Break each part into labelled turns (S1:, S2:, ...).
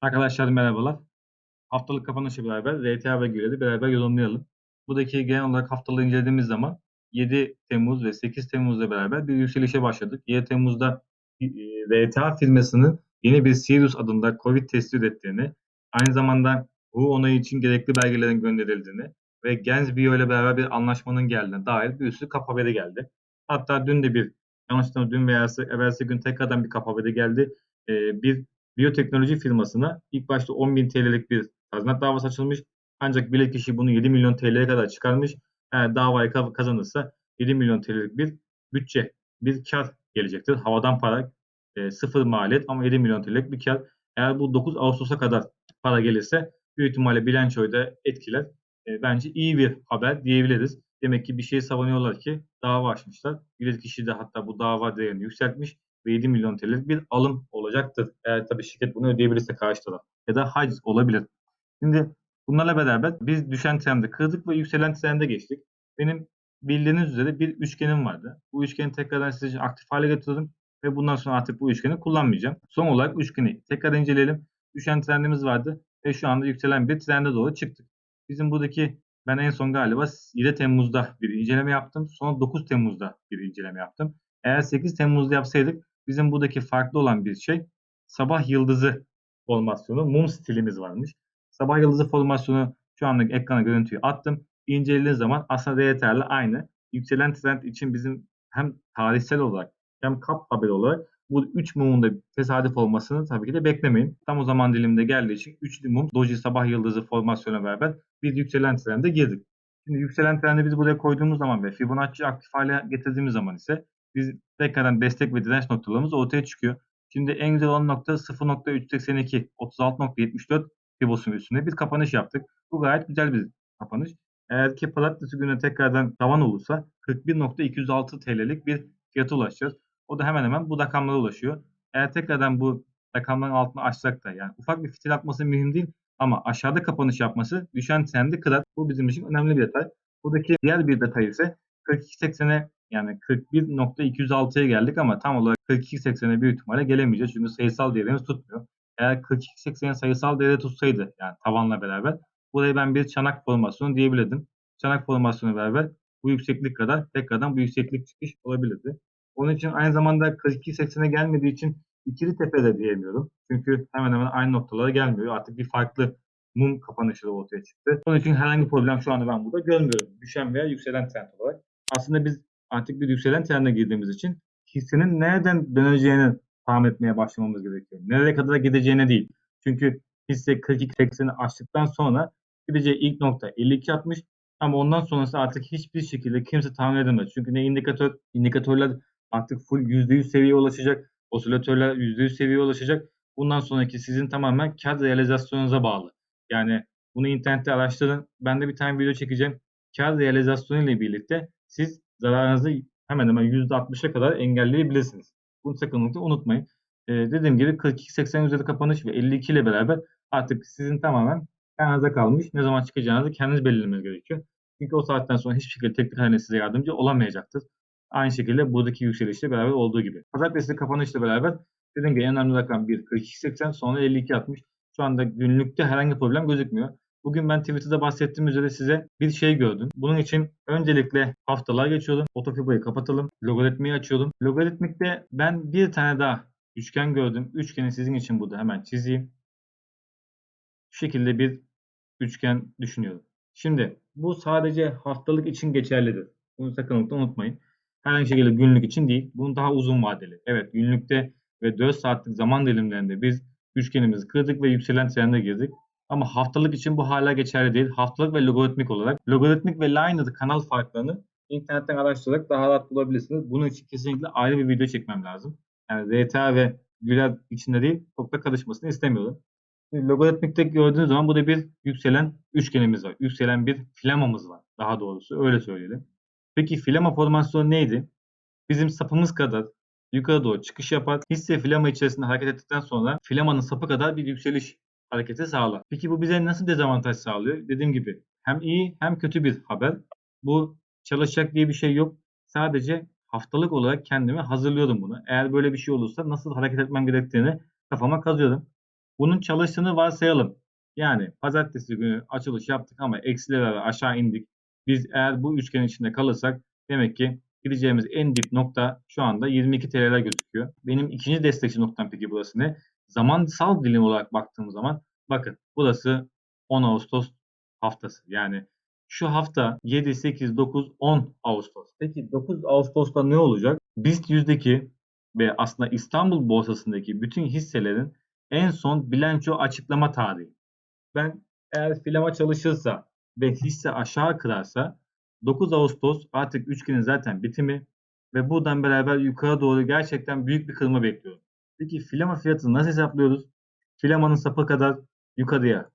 S1: Arkadaşlar merhabalar. Haftalık kapanışı beraber RTA ve Güler'i beraber yorumlayalım. Buradaki genel olarak haftalığı incelediğimiz zaman 7 Temmuz ve 8 Temmuz'la beraber bir yükselişe başladık. 7 Temmuz'da e, RTA firmasının yeni bir Sirius adında Covid testi ürettiğini, aynı zamanda bu onayı için gerekli belgelerin gönderildiğini ve Gens Bio ile beraber bir anlaşmanın geldiğine dair bir sürü kap haberi geldi. Hatta dün de bir, yanlışlıkla dün veya evvelsi gün tekrardan bir kap haberi geldi. Ee, bir biyoteknoloji firmasına ilk başta 10.000 TL'lik bir tazminat davası açılmış. Ancak bilirkişi bunu 7 milyon TL'ye kadar çıkarmış. Eğer davayı kazanırsa 7 milyon TL'lik bir bütçe, bir kar gelecektir. Havadan para, e, sıfır maliyet ama 7 milyon TL'lik bir kar. Eğer bu 9 Ağustos'a kadar para gelirse büyük ihtimalle bilançoyu da etkiler. E, bence iyi bir haber diyebiliriz. Demek ki bir şey savunuyorlar ki dava açmışlar. Bilirkişi de hatta bu dava değerini yükseltmiş 7 milyon TL'lik bir alım olacaktır. Eğer tabii şirket bunu ödeyebilirse karşı taraf. Ya da haciz olabilir. Şimdi bunlarla beraber biz düşen trendi kırdık ve yükselen trende geçtik. Benim bildiğiniz üzere bir üçgenim vardı. Bu üçgeni tekrardan size için aktif hale getirdim ve bundan sonra artık bu üçgeni kullanmayacağım. Son olarak üçgeni tekrar inceleyelim. Düşen trendimiz vardı ve şu anda yükselen bir trende doğru çıktık. Bizim buradaki ben en son galiba 7 Temmuz'da bir inceleme yaptım. Sonra 9 Temmuz'da bir inceleme yaptım. Eğer 8 Temmuz'da yapsaydık bizim buradaki farklı olan bir şey sabah yıldızı formasyonu, mum stilimiz varmış. Sabah yıldızı formasyonu şu anda ekrana görüntüyü attım. İncelediğiniz zaman aslında yeterli aynı. Yükselen trend için bizim hem tarihsel olarak hem kap haberi olarak bu 3 mumun da tesadüf olmasını tabii ki de beklemeyin. Tam o zaman dilimde geldiği için 3 mum doji sabah yıldızı formasyonu beraber bir yükselen trende girdik. Şimdi yükselen trendi biz buraya koyduğumuz zaman ve Fibonacci aktif hale getirdiğimiz zaman ise biz tekrardan destek ve direnç noktalarımız ortaya çıkıyor. Şimdi en güzel olan nokta 0.382 36.74 Fibos'un üstünde bir kapanış yaptık. Bu gayet güzel bir kapanış. Eğer ki pazartesi günü tekrardan tavan olursa 41.206 TL'lik bir fiyata ulaşacağız. O da hemen hemen bu rakamlara ulaşıyor. Eğer tekrardan bu rakamların altını açsak da yani ufak bir fitil atması mühim değil ama aşağıda kapanış yapması düşen trendi kırar. Bu bizim için önemli bir detay. Buradaki diğer bir detay ise 42.80'e yani 41.206'ya geldik ama tam olarak 42.80'e büyük ihtimalle gelemeyeceğiz. Çünkü sayısal değerimiz tutmuyor. Eğer 42.80'in sayısal değeri tutsaydı yani tavanla beraber buraya ben bir çanak formasyonu diyebilirdim. Çanak formasyonu beraber bu yükseklik kadar tekrardan bu yükseklik çıkış olabilirdi. Onun için aynı zamanda 42.80'e gelmediği için ikili tepe de diyemiyorum. Çünkü hemen hemen aynı noktalara gelmiyor. Artık bir farklı mum kapanışı da ortaya çıktı. Onun için herhangi bir problem şu anda ben burada görmüyorum. Düşen veya yükselen trend olarak. Aslında biz artık bir yükselen trende girdiğimiz için hissenin nereden döneceğini tahmin etmeye başlamamız gerekiyor. Nereye kadar gideceğine değil. Çünkü hisse 42.80'i aştıktan sonra gideceği ilk nokta 52.60 ama ondan sonrası artık hiçbir şekilde kimse tahmin edemez. Çünkü ne indikatör, indikatörler artık full %100 seviyeye ulaşacak. Osilatörler %100 seviyeye ulaşacak. Bundan sonraki sizin tamamen kar realizasyonunuza bağlı. Yani bunu internette araştırın. Ben de bir tane video çekeceğim. Kar realizasyonu ile birlikte siz zararınızı hemen hemen %60'a kadar engelleyebilirsiniz. Bunu sakın unutmayın. Ee, dediğim gibi 42.80 üzeri kapanış ve 52 ile beraber artık sizin tamamen kendinize kalmış. Ne zaman çıkacağınızı kendiniz belirlemeniz gerekiyor. Çünkü o saatten sonra hiçbir şekilde teknik haline size yardımcı olamayacaktır. Aynı şekilde buradaki yükselişle beraber olduğu gibi. Pazartesi kapanışla beraber dediğim gibi en önemli rakam 1 42.80 sonra 52.60. Şu anda günlükte herhangi bir problem gözükmüyor. Bugün ben Twitter'da bahsettiğim üzere size bir şey gördüm. Bunun için öncelikle haftalar geçiyordum. Otofibayı kapatalım. Logaritmayı açıyordum. Logaritmikte ben bir tane daha üçgen gördüm. Üçgeni sizin için burada hemen çizeyim. Şu şekilde bir üçgen düşünüyorum. Şimdi bu sadece haftalık için geçerlidir. Bunu sakın unutmayın. Herhangi şekilde günlük için değil. Bunun daha uzun vadeli. Evet günlükte ve 4 saatlik zaman dilimlerinde biz üçgenimizi kırdık ve yükselen trende girdik. Ama haftalık için bu hala geçerli değil. Haftalık ve logaritmik olarak. Logaritmik ve linear kanal farklarını internetten araştırarak daha rahat bulabilirsiniz. Bunun için kesinlikle ayrı bir video çekmem lazım. Yani RTA ve Güler içinde değil, çok da karışmasını istemiyorum. Logaritmikte gördüğünüz zaman burada bir yükselen üçgenimiz var. Yükselen bir flamamız var. Daha doğrusu öyle söyleyelim. Peki flama formasyonu neydi? Bizim sapımız kadar yukarı doğru çıkış yapar. Hisse flama içerisinde hareket ettikten sonra flamanın sapı kadar bir yükseliş hareketi sağlar. Peki bu bize nasıl dezavantaj sağlıyor? Dediğim gibi hem iyi hem kötü bir haber. Bu çalışacak diye bir şey yok. Sadece haftalık olarak kendimi hazırlıyordum bunu. Eğer böyle bir şey olursa nasıl hareket etmem gerektiğini kafama kazıyordum. Bunun çalıştığını varsayalım. Yani pazartesi günü açılış yaptık ama eksilere aşağı indik. Biz eğer bu üçgen içinde kalırsak demek ki gideceğimiz en dip nokta şu anda 22 TL'ler gözüküyor. Benim ikinci destekçi noktam peki burası ne? Zamansal dilim olarak baktığım zaman bakın burası 10 Ağustos haftası. Yani şu hafta 7, 8, 9, 10 Ağustos. Peki 9 Ağustos'ta ne olacak? BIST yüzdeki ve aslında İstanbul borsasındaki bütün hisselerin en son bilanço açıklama tarihi. Ben eğer filama çalışırsa ve hisse aşağı kırarsa 9 Ağustos artık üçgenin zaten bitimi ve buradan beraber yukarı doğru gerçekten büyük bir kırılma bekliyorum. Peki filama fiyatını nasıl hesaplıyoruz? Filamanın sapı kadar yukarıya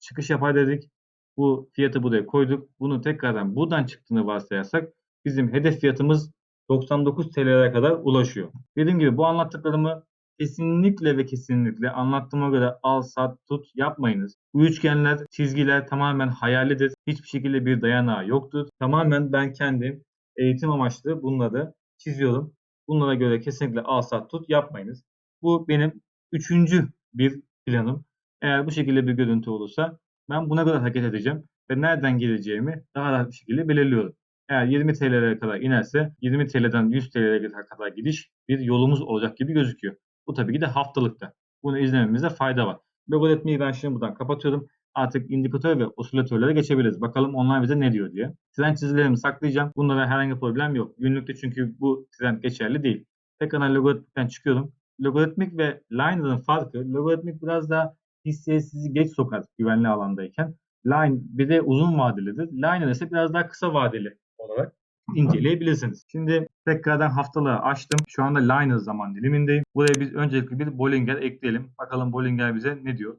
S1: çıkış yapar dedik. Bu fiyatı buraya koyduk. Bunu tekrardan buradan çıktığını varsayarsak bizim hedef fiyatımız 99 TL'ye kadar ulaşıyor. Dediğim gibi bu anlattıklarımı kesinlikle ve kesinlikle anlattığıma göre al, sat, tut yapmayınız. Bu üçgenler, çizgiler tamamen hayalidir. Hiçbir şekilde bir dayanağı yoktur. Tamamen ben kendim eğitim amaçlı bunları çiziyorum. Bunlara göre kesinlikle al, sat, tut yapmayınız. Bu benim üçüncü bir planım. Eğer bu şekilde bir görüntü olursa ben buna göre hareket edeceğim ve nereden geleceğimi daha rahat bir şekilde belirliyorum. Eğer 20 TL'ye kadar inerse 20 TL'den 100 TL'ye kadar gidiş bir yolumuz olacak gibi gözüküyor. Bu tabii ki de haftalıkta. Bunu izlememizde fayda var. Logaritmayı ben şimdi buradan kapatıyorum. Artık indikatör ve osilatörlere geçebiliriz. Bakalım onlar bize ne diyor diye. Trend çizgilerimi saklayacağım. Bunlara herhangi bir problem yok. Günlükte çünkü bu trend geçerli değil. Tekrar logaritmikten çıkıyorum. Logaritmik ve line'ın farkı, logaritmik biraz daha hisseye sizi geç sokar güvenli alandayken. Line bir de uzun vadelidir. Line ise biraz daha kısa vadeli olarak inceleyebilirsiniz. Şimdi tekrardan haftalığı açtım. Şu anda Liner zaman dilimindeyim. Buraya biz öncelikle bir Bollinger ekleyelim. Bakalım Bollinger bize ne diyor.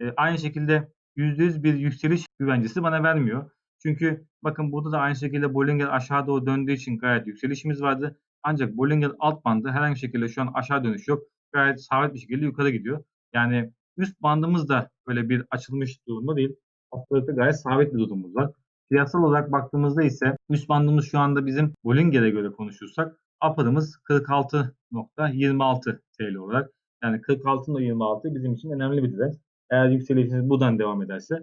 S1: E, aynı şekilde %100 bir yükseliş güvencesi bana vermiyor. Çünkü bakın burada da aynı şekilde Bollinger aşağı doğru döndüğü için gayet yükselişimiz vardı. Ancak Bollinger alt bandı herhangi bir şekilde şu an aşağı dönüş yok. Gayet sabit bir şekilde yukarı gidiyor. Yani üst bandımız da böyle bir açılmış durumda değil. Haftalıkta gayet sabit bir durumumuz var. Fiyasal olarak baktığımızda ise üst bandımız şu anda bizim Bollinger'e göre konuşursak upper'ımız 46.26 TL olarak. Yani 46.26 bizim için önemli bir direnç. Eğer yükselişiniz buradan devam ederse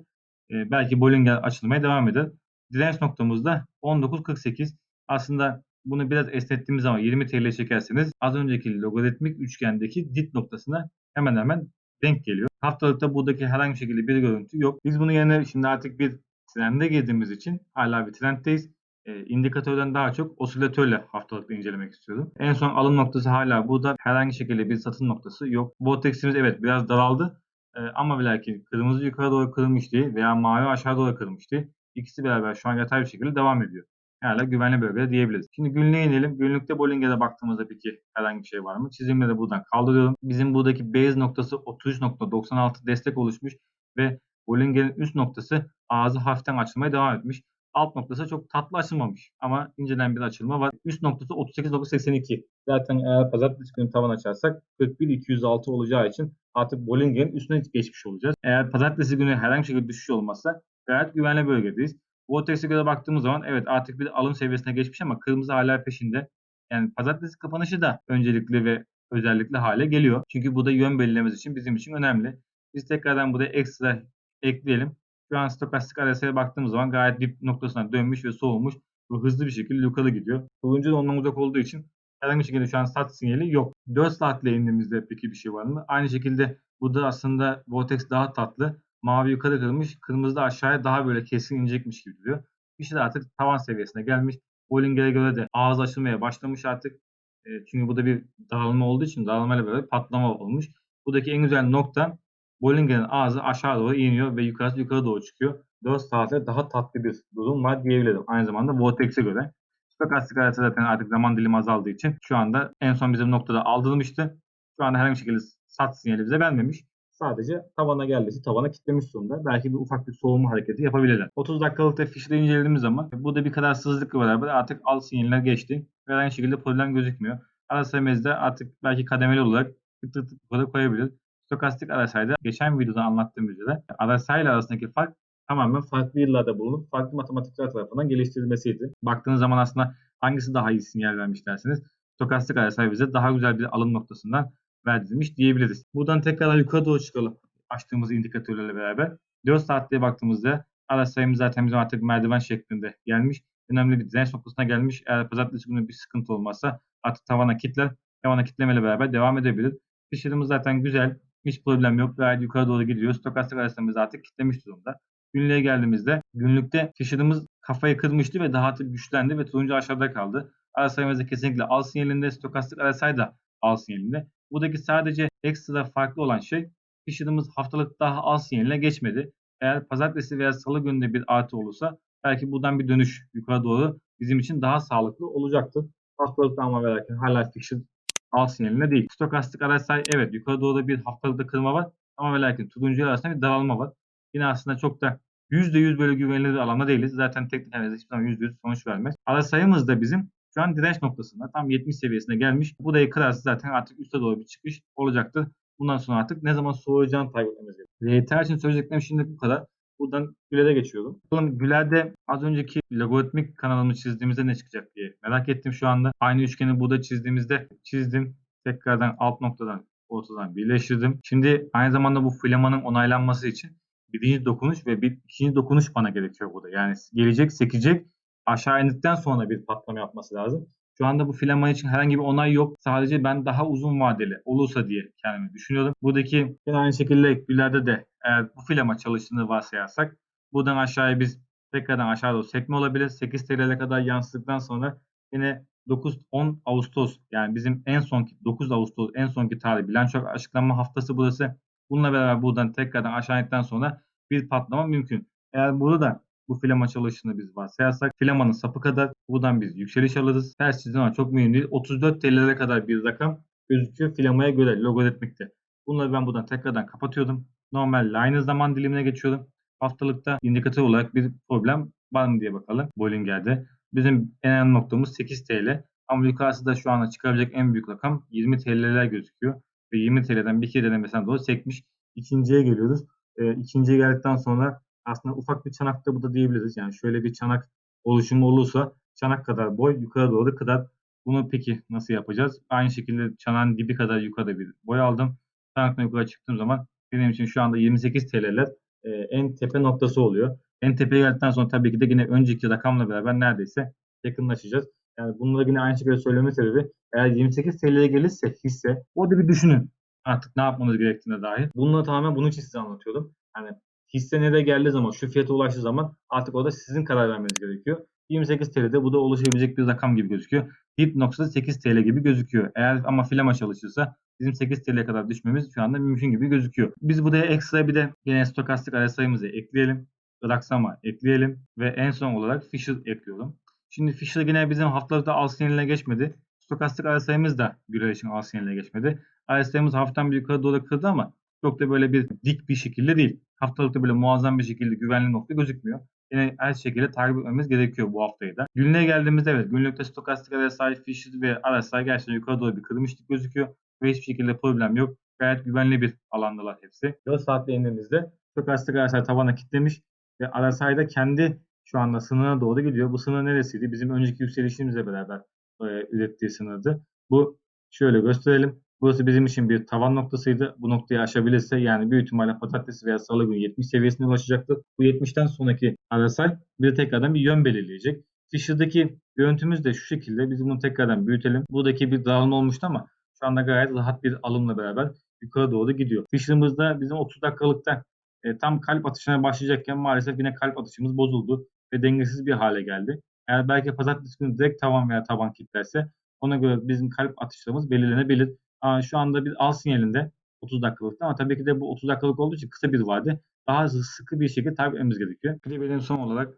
S1: e, belki Bollinger açılmaya devam eder. Direnç noktamız da 19.48. Aslında bunu biraz esnettiğimiz zaman 20 TL çekerseniz az önceki logaritmik üçgendeki dip noktasına hemen hemen denk geliyor. Haftalıkta buradaki herhangi bir şekilde bir görüntü yok. Biz bunu yerine şimdi artık bir trende girdiğimiz için hala bir trenddeyiz. E, indikatörden daha çok osilatörle haftalıkta incelemek istiyorum. En son alım noktası hala burada. Herhangi şekilde bir satın noktası yok. Vortex'imiz evet biraz daraldı. E, ama ve kırmızı yukarı doğru kırılmıştı veya mavi aşağı doğru kırılmıştı. İkisi beraber şu an yatay bir şekilde devam ediyor. Hala güvenli bölgede diyebiliriz. Şimdi günlüğe inelim. Günlükte Bollinger'e baktığımızda peki herhangi bir şey var mı? Çizimleri buradan kaldırıyorum. Bizim buradaki base noktası 33.96 destek oluşmuş ve Bollinger'in üst noktası ağzı hafiften açılmaya devam etmiş. Alt noktası çok tatlı açılmamış ama incelen bir açılma var. Üst noktası 38.82. Zaten eğer pazartesi günü tavan açarsak 41.206 olacağı için artık Bollinger'in üstüne geçmiş olacağız. Eğer pazartesi günü herhangi bir şekilde düşüş olmazsa gayet güvenli bölgedeyiz. Vortex'e göre baktığımız zaman evet artık bir alım seviyesine geçmiş ama kırmızı hala peşinde. Yani pazartesi kapanışı da öncelikli ve özellikle hale geliyor. Çünkü bu da yön belirlememiz için bizim için önemli. Biz tekrardan buraya ekstra ekleyelim. Şu an stokastik RSI'ye baktığımız zaman gayet dip noktasına dönmüş ve soğumuş ve hızlı bir şekilde yukarı gidiyor. Turuncu da ondan uzak olduğu için herhangi bir şekilde şu an sat sinyali yok. 4 saatle indiğimizde peki bir şey var mı? Aynı şekilde burada aslında Vortex daha tatlı. Mavi yukarı kırılmış, kırmızı da aşağıya daha böyle kesin inecekmiş gibi duruyor. İşte artık tavan seviyesine gelmiş. Bollinger'e göre de ağız açılmaya başlamış artık. E, çünkü burada bir dağılma olduğu için dağılmayla beraber patlama olmuş. Buradaki en güzel nokta Bollinger'in ağzı aşağı doğru iniyor ve yukarısı yukarı doğru çıkıyor. 4 saatte daha tatlı bir durum var diyebilirim. Aynı zamanda Vortex'e göre. Stokastik arası zaten artık zaman dilimi azaldığı için şu anda en son bizim noktada aldırmıştı. Şu anda herhangi bir şekilde sat sinyali bize vermemiş. Sadece tavana geldiyse tavana kitlemiş durumda. Belki bir ufak bir soğuma hareketi yapabilirler. 30 dakikalık da fişleri incelediğimiz zaman bu da bir kadar sızlıkla beraber artık al sinyaller geçti. Aynı şekilde problem gözükmüyor. Arasamezde artık belki kademeli olarak tık tık tık koyabilir. Stokastik RSI'de geçen videoda anlattığım üzere ile arasındaki fark tamamen farklı yıllarda bulunup farklı matematikler tarafından geliştirilmesiydi. Baktığınız zaman aslında hangisi daha iyi sinyal vermiş derseniz Stokastik RSI bize daha güzel bir alım noktasından verdirilmiş diyebiliriz. Buradan tekrar yukarı doğru çıkalım açtığımız indikatörlerle beraber. 4 saatliğe baktığımızda araç sayımız zaten bizim artık merdiven şeklinde gelmiş. Önemli bir direnç noktasına gelmiş. Eğer pazartesi günü bir sıkıntı olmazsa artık tavana kitler. Tavana kitlemeyle beraber devam edebilir. Fişlerimiz zaten güzel. Hiç problem yok. Gayet yukarı doğru gidiyor. Stokastik araçlarımız artık kitlemiş durumda. Günlüğe geldiğimizde günlükte Fisher'ımız kafayı kırmıştı ve daha güçlendi ve turuncu aşağıda kaldı. Ara sayımızda kesinlikle al sinyalinde, stokastik ara say da al sinyalinde. Buradaki sadece ekstra farklı olan şey Fisher'ımız haftalık daha al sinyaline geçmedi. Eğer pazartesi veya salı gününde bir artı olursa belki buradan bir dönüş yukarı doğru bizim için daha sağlıklı olacaktır. Haftalıkta ama ve lakin hala Fisher al sinyaline değil. Stokastik araç say evet yukarı doğru bir haftalıkta kırma var ama ve lakin turuncu arasında bir daralma var. Yine aslında çok da %100 böyle güvenilir bir alanda değiliz. Zaten teknik analiz hiçbir zaman %100 sonuç vermez. Ara sayımız da bizim şu an direnç noktasında tam 70 seviyesine gelmiş. Bu da kırarsa zaten artık üste doğru bir çıkış olacaktır. Bundan sonra artık ne zaman soğuyacağını takip etmemiz gerekiyor. RT için söyleyeceklerim şimdi bu kadar. Buradan Güler'e geçiyorum. Bakalım Güler'de az önceki logaritmik kanalımı çizdiğimizde ne çıkacak diye merak ettim şu anda. Aynı üçgeni burada çizdiğimizde çizdim. Tekrardan alt noktadan ortadan birleştirdim. Şimdi aynı zamanda bu flamanın onaylanması için birinci dokunuş ve bir ikinci dokunuş bana gerekiyor burada. Yani gelecek, sekecek, aşağı indikten sonra bir patlama yapması lazım. Şu anda bu filama için herhangi bir onay yok. Sadece ben daha uzun vadeli olursa diye kendimi düşünüyorum. Buradaki aynı şekilde Güler'de de eğer bu filama çalıştığını varsayarsak buradan aşağıya biz tekrardan aşağı doğru sekme olabilir. 8 TL'ye kadar yansıdıktan sonra yine 9-10 Ağustos yani bizim en sonki 9 Ağustos en sonki tarih bilanço açıklanma haftası burası. Bununla beraber buradan tekrardan aşağı indikten sonra bir patlama mümkün. Eğer burada da bu filama çalışını biz varsayarsak filamanın sapı kadar buradan biz yükseliş alırız. Ters çizim ama çok mühim değil. 34 TL'lere kadar bir rakam gözüküyor filamaya göre logaritmikte. Bunları ben buradan tekrardan kapatıyordum. Normal line zaman dilimine geçiyorum. Haftalıkta indikatör olarak bir problem var mı diye bakalım Bollinger'de. Bizim en önemli noktamız 8 TL. Ama yukarısı da şu anda çıkabilecek en büyük rakam 20 TL'ler gözüküyor. Ve 20 TL'den bir kere mesela doğru sekmiş. İkinciye geliyoruz. E, ikinciye geldikten sonra aslında ufak bir çanakta bu da diyebiliriz. Yani şöyle bir çanak oluşumu olursa çanak kadar boy yukarı doğru kadar. Bunu peki nasıl yapacağız? Aynı şekilde çanağın dibi kadar yukarıda bir boy aldım. Çanaktan yukarı çıktığım zaman benim için şu anda 28 TL'ler e, en tepe noktası oluyor. En tepeye geldikten sonra tabii ki de yine önceki rakamla beraber neredeyse yakınlaşacağız. Yani bunları yine aynı şekilde söyleme sebebi eğer 28 TL'ye gelirse hisse o da bir düşünün artık ne yapmanız gerektiğine dair. Bunları tamamen bunun için size anlatıyordum. Yani hisse nereye geldiği zaman, şu fiyata ulaştığı zaman artık orada sizin karar vermeniz gerekiyor. 28 TL'de bu da ulaşabilecek bir rakam gibi gözüküyor. Dip noktası 8 TL gibi gözüküyor. Eğer ama filama çalışırsa bizim 8 TL'ye kadar düşmemiz şu anda mümkün gibi gözüküyor. Biz buraya ekstra bir de yine stokastik sayımızı ekleyelim. Raksama ekleyelim ve en son olarak Fisher ekliyorum. Şimdi Fisher yine bizim haftalıkta al sinyaline geçmedi. Stokastik sayımız da Güler için al sinyaline geçmedi. Ara sayımız hafiften bir yukarı doğru kırdı ama çok da böyle bir dik bir şekilde değil. Haftalıkta böyle muazzam bir şekilde güvenli nokta gözükmüyor. Yine her şekilde takip etmemiz gerekiyor bu haftayı da. Günlüğe geldiğimizde evet günlükte stokastik RSI, Fisher ve RSI gerçekten yukarı doğru bir kırılmışlık gözüküyor. Ve hiçbir şekilde problem yok. Gayet güvenli bir alandalar hepsi. 4 saatte indiğimizde stokastik RSI tavana kitlemiş ve RSI da kendi şu anda sınırına doğru gidiyor. Bu sınır neresiydi? Bizim önceki yükselişimizle beraber e, ürettiği sınırdı. Bu şöyle gösterelim. Burası bizim için bir tavan noktasıydı. Bu noktayı aşabilirse yani büyük ihtimalle pazartesi veya salı günü 70 seviyesine ulaşacaktır. Bu 70'ten sonraki RSI bir tekrardan bir yön belirleyecek. Fisher'daki görüntümüz de şu şekilde. Biz bunu tekrardan büyütelim. Buradaki bir dağılma olmuştu ama şu anda gayet rahat bir alımla beraber yukarı doğru gidiyor. Fisher'ımızda bizim 30 dakikalıkta e, tam kalp atışına başlayacakken maalesef yine kalp atışımız bozuldu ve dengesiz bir hale geldi. Eğer belki pazartesi günü direkt tavan veya taban kilitlerse ona göre bizim kalp atışlarımız belirlenebilir. Şu anda bir al sinyalinde 30 dakikalıkta ama tabii ki de bu 30 dakikalık olduğu için kısa bir vade daha sıkı bir şekilde takip etmemiz gerekiyor. Bir son olarak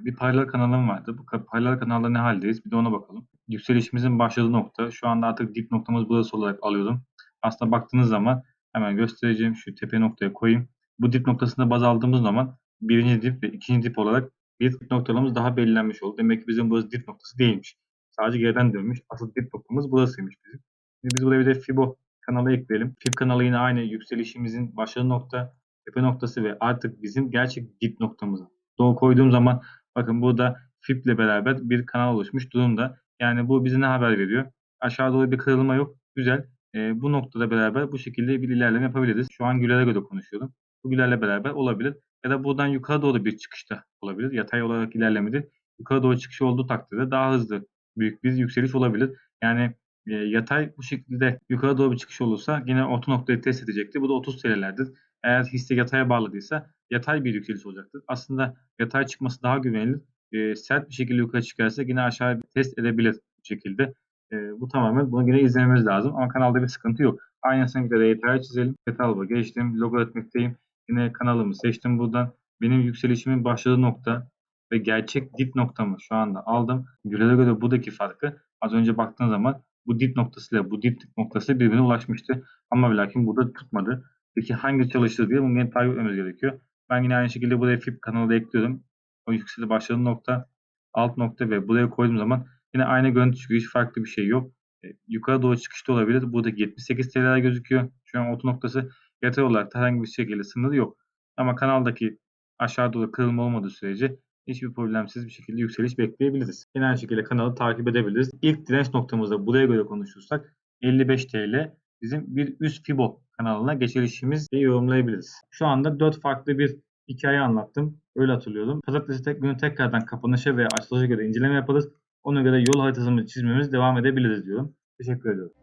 S1: bir paralel kanalım vardı. Bu paralel kanalda ne haldeyiz? Bir de ona bakalım. Yükselişimizin başladığı nokta. Şu anda artık dip noktamız burası olarak alıyorum. Aslında baktığınız zaman hemen göstereceğim. Şu tepe noktaya koyayım. Bu dip noktasında baz aldığımız zaman birinci dip ve ikinci dip olarak bir dip noktalarımız daha belirlenmiş oldu. Demek ki bizim burası dip noktası değilmiş. Sadece geriden dönmüş. Asıl dip noktamız burasıymış bizim. Şimdi biz buraya bir de Fibo kanalı ekleyelim. Fib kanalı yine aynı yükselişimizin başladığı nokta, tepe noktası ve artık bizim gerçek dip noktamıza. Doğru koyduğum zaman bakın burada Fib ile beraber bir kanal oluşmuş durumda. Yani bu bize ne haber veriyor? Aşağı doğru bir kırılma yok. Güzel. e, bu noktada beraber bu şekilde bir ilerleme yapabiliriz. Şu an Güler'e göre konuşuyorum. Bu Güler'le beraber olabilir. Ya da buradan yukarı doğru bir çıkışta olabilir. Yatay olarak ilerlemede yukarı doğru çıkış olduğu takdirde daha hızlı büyük bir yükseliş olabilir. Yani e, yatay bu şekilde yukarı doğru bir çıkış olursa yine orta noktayı test edecektir. Bu da 30 TL'lerdir. Eğer hisse yataya bağladıysa yatay bir yükseliş olacaktır. Aslında yatay çıkması daha güvenilir. E, sert bir şekilde yukarı çıkarsa yine aşağı test edebilir bu şekilde. E, bu tamamen bunu yine izlememiz lazım ama kanalda bir sıkıntı yok. Aynısını bir de yataya çizelim. Katalog'a geçtim. Logo etmekteyim. Yine kanalımı seçtim buradan. Benim yükselişimin başladığı nokta ve gerçek dip noktamı şu anda aldım. Gürel'e göre buradaki farkı az önce baktığın zaman bu dip noktasıyla bu dip noktası birbirine ulaşmıştı. Ama ve lakin burada tutmadı. Peki hangi çalıştı diye bunu takip etmemiz gerekiyor. Ben yine aynı şekilde buraya FIP kanalı da ekliyorum. O yükseli başladığı nokta, alt nokta ve buraya koyduğum zaman yine aynı görüntü çıkıyor. Hiç farklı bir şey yok. E, yukarı doğru çıkışta olabilir. Burada 78 TL'ler gözüküyor. Şu an orta noktası yatay olarak da herhangi bir şekilde sınırı yok. Ama kanaldaki aşağı doğru kırılma olmadığı sürece hiçbir problemsiz bir şekilde yükseliş bekleyebiliriz. Aynı şekilde kanalı takip edebiliriz. İlk direnç noktamızda buraya göre konuşursak 55 TL bizim bir üst Fibo kanalına geçilişimiz diye yorumlayabiliriz. Şu anda 4 farklı bir hikaye anlattım. Öyle hatırlıyorum. Pazartesi tek günü tekrardan kapanışa veya açılışa göre inceleme yaparız. Ona göre yol haritasını çizmemiz devam edebiliriz diyorum. Teşekkür ediyorum.